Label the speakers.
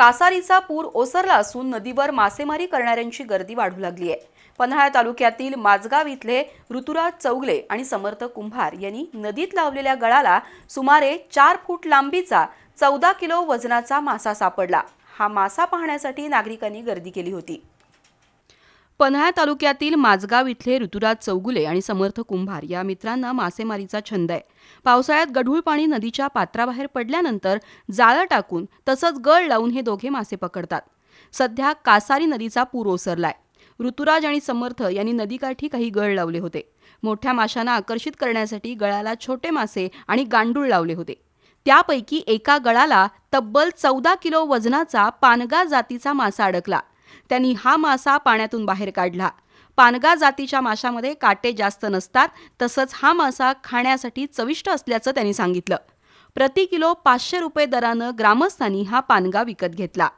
Speaker 1: कासारीचा पूर ओसरला असून नदीवर मासेमारी करणाऱ्यांची गर्दी वाढू लागली आहे. पन्हाळा तालुक्यातील माजगाव इथले ऋतुराज चौगले आणि समर्थ कुंभार यांनी नदीत लावलेल्या गळाला सुमारे चार फूट लांबीचा चौदा किलो वजनाचा मासा सापडला. हा मासा पाहण्यासाठी नागरिकांनी गर्दी केली होती. पन्हाळा तालुक्यातील माझगाव इथले ऋतुराज चौगुले आणि समर्थ कुंभार या मित्रांना मासेमारीचा छंद आहे. पावसाळ्यात गढूळ पाणी नदीच्या पात्राबाहेर पडल्यानंतर जाळं टाकून तसंच गळ लावून हे दोघे मासे पकडतात. सध्या कासारी नदीचा पूर ओसरलाय. ऋतुराज आणि समर्थ यांनी नदीकाठी काही गळ लावले होते. मोठ्या माशांना आकर्षित करण्यासाठी गळाला छोटे मासे आणि गांडूळ लावले होते. त्यापैकी एका गळाला तब्बल चौदा किलो वजनाचा पानगा जातीचा मासा अडकला. त्यांनी हा मासा पाण्यातून बाहेर काढला. पानगा जातीच्या माशामध्ये काटे जास्त नसतात तसंच हा मासा खाण्यासाठी चविष्ट असल्याचं त्यांनी सांगितलं. प्रति किलो पाचशे रुपये दरानं ग्रामस्थांनी हा पानगा विकत घेतला.